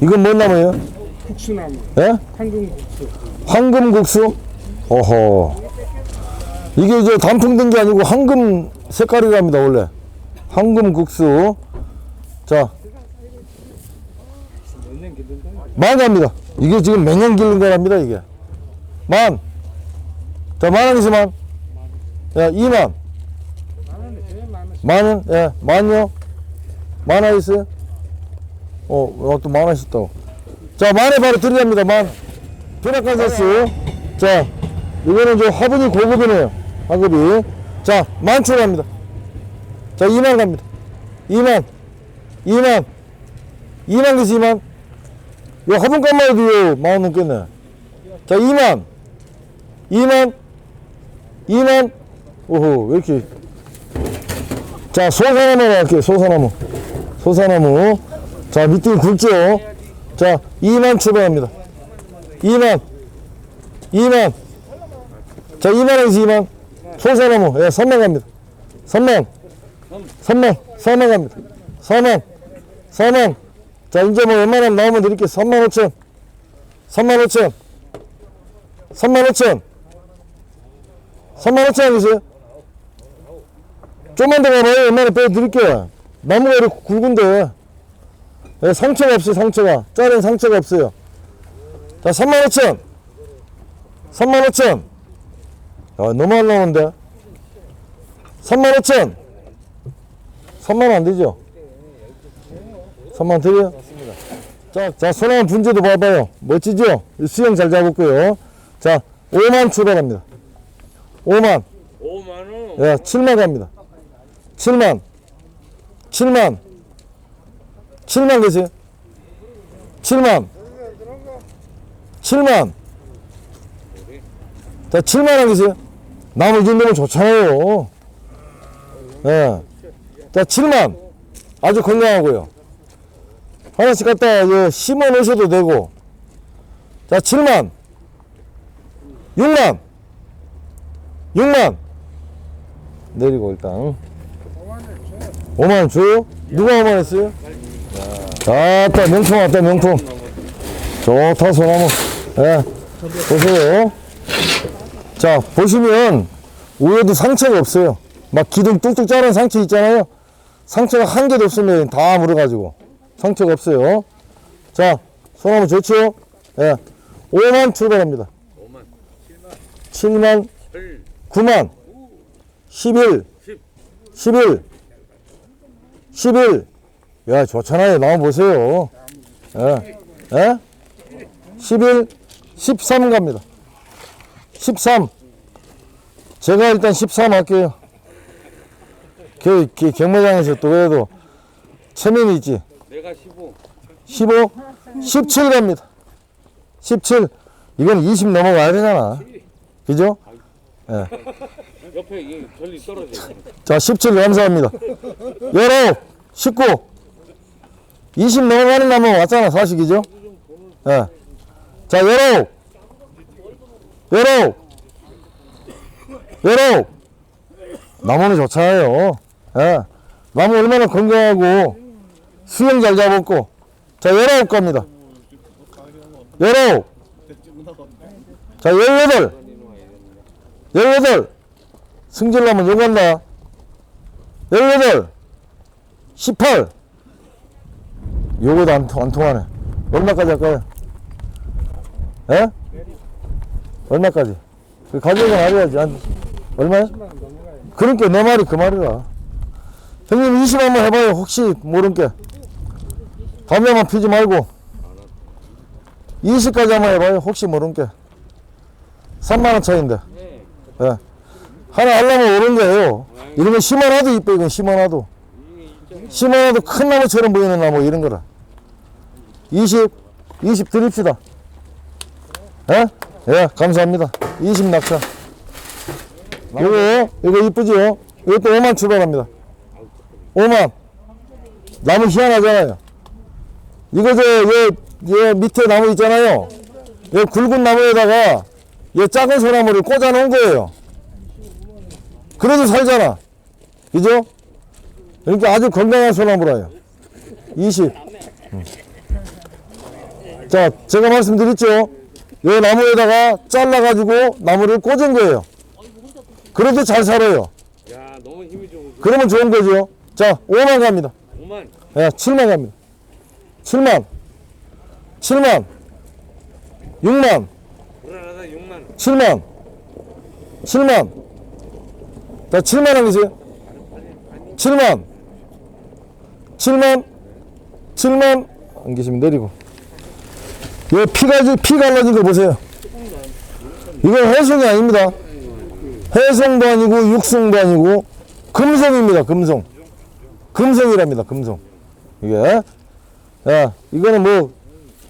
이건 뭔 나무예요? 국수나무, 예? 황금국수. 황금국수? 어허. 이게 이제 단풍 된게 아니고 황금 색깔이랍니다, 원래. 황금국수. 자. 만 갑니다. 이게 지금 몇년 기른 거랍니다, 이게. 만. 자, 만 원이서 만. 야, 이만. 만원? 예, 만요? 만원 있어요? 어, 어, 또 만원 있다고. 자, 만에 바로 드리랍니다, 만. 피라카사스. 자, 이거는 좀 화분이 고급이네요. 화급이. 자, 만 출합니다. 자, 2만 갑니다. 2만. 2만. 2만 개서 2만. 이 화분값만 해도요, 만원 넘겠네. 자, 2만. 2만. 2만. 오호, 왜 이렇게. 자, 소사나무 할게요, 소사나무. 소사나무. 자, 밑에 굵죠? 자, 2만 출발합니다. 2만. 2만. 자 2만원에서 2만. 소사나무 예 3만 갑니다. 3만. 3만. 4만 갑니다. 4만. 4만. 자 이제 뭐 웬만하면 나오면 드릴게요. 3만 5천. 3만 5천. 3만 5천. 3만 5천 하겠어요? 좀만 더 가봐요. 웬만하면 빼드릴게요. 나무가 이렇게 굵은데 예, 상처가 없어요 상처가 자른 상처가 없어요 자, 35,000. 35,000. 아, 너무 안 나오는데. 35,000. 3만 안 되죠? 3만 드려요? 자, 자, 소나무 분재도 봐봐요. 멋지죠? 이 수영 잘 잡았고요. 자, 5만 출발합니다. 5만. 5만 원. 예, 7만 갑니다. 7만. 7만. 7만 계세요? 7만. 7만. 자, 7만 원 계세요? 나무 이 정도면 좋잖아요. 예. 자, 7만. 아주 건강하고요. 하나씩 갖다 예, 심어 놓으셔도 되고. 자, 7만. 6만. 6만. 내리고 일단. 5만 원 줘요? 누가 5만 원 했어요? 아따, 명품 왔다, 명품. 좋다, 소나무. 예. 보세요. 자, 보시면, 위에도 상처가 없어요. 막 기둥 뚝뚝 자른 상처 있잖아요. 상처가 한 개도 없으면 다 물어가지고. 상처가 없어요. 자, 소나무 좋죠? 예. 5만 출발합니다. 5만. 7만, 7. 9만, 11, 10. 11, 11. 야, 좋잖아요. 나와 보세요. 예. 예? 11, 13 갑니다. 13. 제가 일단 13 할게요. 그, 그 경매장에서 또 그래도 체면이 있지. 내가 15. 15, 17 갑니다. 17. 이건 20 넘어가야 되잖아. 그죠? 옆에 이 전리 떨어져. 자, 17 감사합니다. 19, 19. 20 넘어가는 나무 왔잖아, 사식이죠? 예. 자, 19. 19. 19. 나무는 좋잖아요. 예. 나무 얼마나 건강하고 수영 잘 잡았고. 자, 19 갑니다. 19. 자, 18. 18. 승질나면 욕한다. 18, 18. 요거도 안, 통- 안 통하네. 얼마까지 할까요? 예? 얼마까지? 그 가격은 알아야지. 한, 얼마요? 그러니까 내 말이 그 말이라. 형님 20 한번 해봐요. 혹시 모르게. 담배만 피지 말고. 20까지 한번 해봐요. 혹시 모르게. 3만원 차인데. 예. 하나 하려면 오른 거예요. 이러면 심어놔도 이뻐, 이건 심어놔도. 심어놔도 큰 나무처럼 보이는 나무, 이런 거라. 20, 20 드립시다. 예? 예, 감사합니다. 20 낙차. 이거, 이거 이쁘지요? 이것도 5만 출발합니다. 5만. 나무 희한하잖아요. 이거 저, 얘, 얘 밑에 나무 있잖아요. 얘 굵은 나무에다가 얘 작은 소나무를 꽂아 놓은 거예요. 그래도 살잖아. 그죠? 그러니까 아주 건강한 소나무라요. 20. 음. 자, 제가 말씀드렸죠? 이 나무에다가 잘라가지고 나무를 꽂은 거예요. 그래도 잘 살아요. 야 너무 힘이 좋고. 그러면 좋은 거죠. 자, 5만 갑니다. 5만. 예, 7만 갑니다. 7만. 7만. 6만. 불안하다 6만. 7만. 7만. 자, 7만 원 계세요. 7만. 7만. 7만. 안 계시면 내리고. 이 피가, 피 갈라진 거 보세요. 이건 해송이 아닙니다. 해송도 아니고 육송도 아니고 금송입니다. 금송. 금송이랍니다. 금송. 이게. 야, 이거는 뭐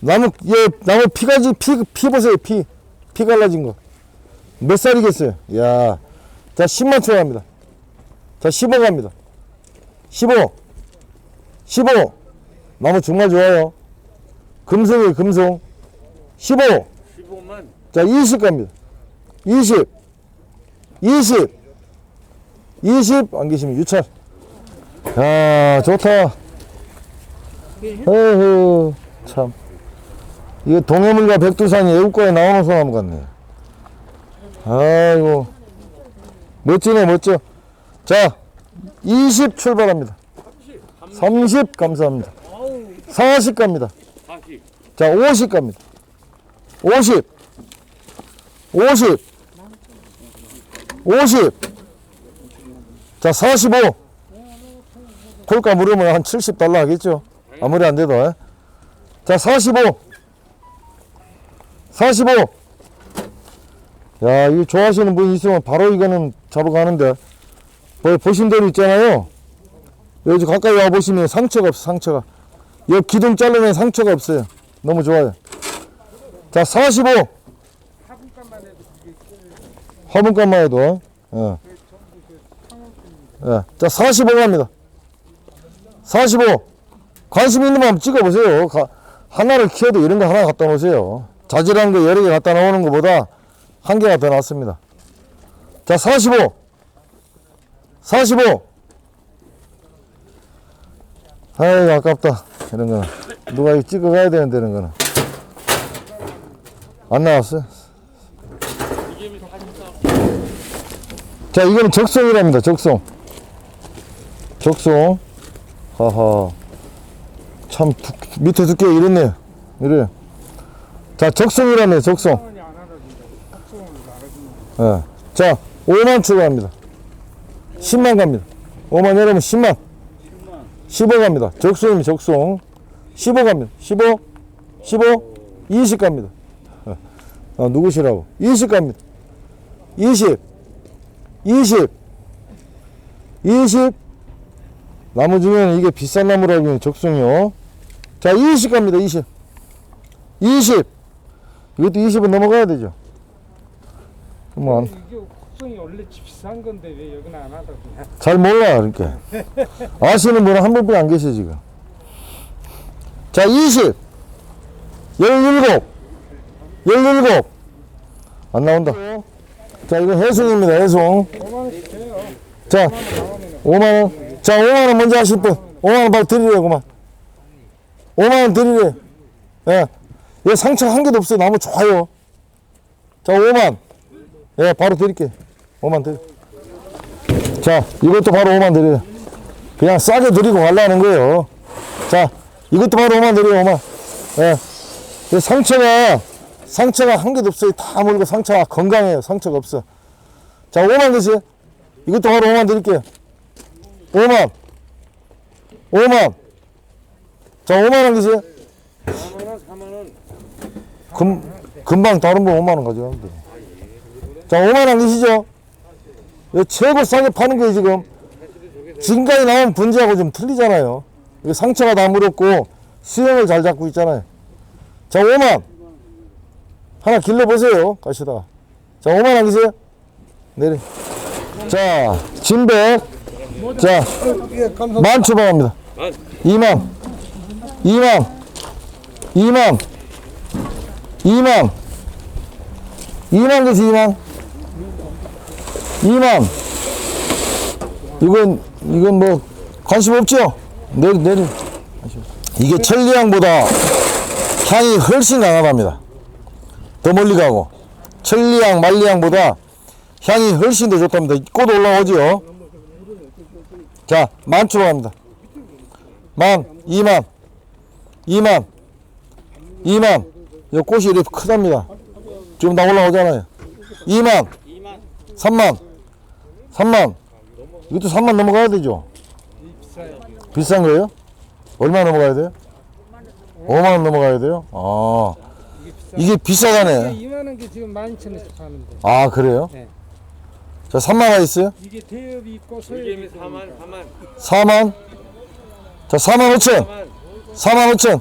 나무 예, 나무 피가지 피, 피 보세요. 피. 피 갈라진 거. 몇 살이겠어요? 야. 자, 10만 초 갑니다. 자, 15 갑니다. 15. 15. 나무 정말 좋아요. 금송이에요, 금송. 15. 15만. 자, 20 갑니다. 20. 20. 20. 안 계시면 유찰. 야, 좋다. 에휴, 참. 이거 동해물과 백두산이 애국가에 나오는 소나무 같네. 아이고. 멋지네, 멋져. 자, 20 출발합니다. 30 감사합니다. 40 갑니다. 40. 자, 50 갑니다. 50. 50. 50. 자, 45. 콜가 물으면 한 70달러 하겠죠? 아무리 안 돼도. 예? 자, 45. 45. 야, 이거 좋아하시는 분 있으면 바로 이거는 잡아가는데. 뭐, 보신 대로 있잖아요. 여기 가까이 와 보시면 상처가 없어, 상처가. 이 기둥 자르면 상처가 없어요. 너무 좋아요. 자, 45. 화분값만 해도. 예. 예. 자, 45 갑니다. 45. 관심 있는 분 한번 찍어보세요. 가- 하나를 키워도 이런 거 하나 갖다 놓으세요. 자질한 거 여러 개 갖다 놓는 것보다 한 개가 더 낫습니다. 자, 45. 45. 아이고, 아깝다. 이런 거는. 누가 이거 찍어 가야 되는데, 이런 거는. 안 나왔어요? 자, 이거는 적송이랍니다. 적송. 적송. 하하. 참, 두, 밑에 두께 이렇네요. 이래. 자, 알아준다. 합성을 알아준다. 예. 자, 5만 추가합니다. 10만 갑니다. 5만 여러분 10만. 15 갑니다. 적송이면 적송. 15 갑니다. 15, 15, 20 갑니다. 어, 어, 누구시라고? 20 갑니다. 20, 20, 20. 나무 중에는 이게 비싼 나무라고 하면 적송이요. 자, 20 갑니다. 20. 20. 이것도 20은 넘어가야 되죠. 뭐, 안, 이게 국성이 원래 비싼 건데 왜 여기는 안 하다구나. 잘 몰라 그러니까 아시는 분은 한 분뿐이 안 계셔 지금 자 20, 17, 17. 안 나온다. 자, 이거 해송입니다, 해송. 5만 원씩 줘요. 자, 5만원. 자, 5만원 먼저 하실 분. 5만원 바로 드리래요, 그만. 5만원 드리래. 예. 얘 상처 한 개도 없어요. 나무 좋아요. 자, 5만. 예, 바로 드릴게요. 5만 드려. 자, 이것도 바로 5만 드려요. 그냥 싸게 드리고 가려는 거예요. 자, 이것도 바로 5만 드려요, 5만. 예. 이 상처가, 상처가 한 개도 없어요. 다 물고 상처가 건강해요. 상처가 없어. 자, 5만 드세요. 이것도 바로 5만 드릴게요. 5만. 5만. 자, 5만원 드세요. 4만 원 4만 원. 금, 금방 다른 분 5만 원 가져가면 돼. 자, 5만원 드시죠? 이거 최고 싸게 파는 거예요, 지금. 지금까지 나온 분지하고 좀 틀리잖아요. 상처가 다 물었고, 수영을 잘 잡고 있잖아요. 자, 5만. 하나 길러보세요, 가시다가. 자, 5만원 드세요. 내려. 자, 진백. 자, 만 추방합니다. 만. 2만. 2만. 2만. 2만. 2만 그지 2만. 2만. 이건 이건 뭐 관심 없죠? 내리 내리. 이게 천리향보다 향이 훨씬 강하답니다. 더 멀리 가고 천리향, 만리향보다 향이 훨씬 더 좋답니다. 꽃 올라오지요. 자, 만추로 갑니다. 만, 이만, 이만, 이만. 이 꽃이 이렇게 크답니다. 지금 나 올라오잖아요. 2만, 3만, 3만. 이것도 3만 넘어가야 되죠. 비싼 거예요? 얼마 넘어가야 돼요? 5만 원 넘어가야 돼요? 아, 이게 비싸. 이게 비싸다네. 이만한 게 지금 12,000원씩 파는데. 아, 그래요? 네. 자, 3만 원 있어요? 이게 대엽이 있고 소엽이 있고. 4만 4만 4만? 자, 4만 5천. 4만 4만 5천.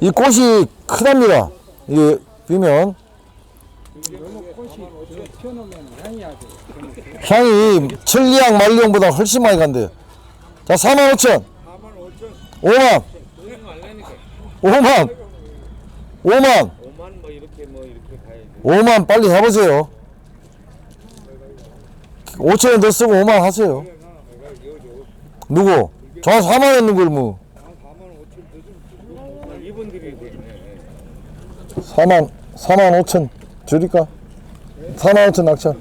이 꽃이 크답니다. 이게 비면 너무 꽃이 피어놓으면 향이 아주. 향이 천리향, 말리향보다 훨씬 많이 간대요. 자, 4만 5천. 5만. 5만. 5만. 5만 뭐이렇게 뭐 이렇게 가야지 5만 빨리 해보세요. 5천 원 더 쓰고 5만 하세요. 누구? 저 4만 했는 걸 뭐. 이분들이 되네 4만, 4만 5천 줄일까? 4만 5천 낙찰.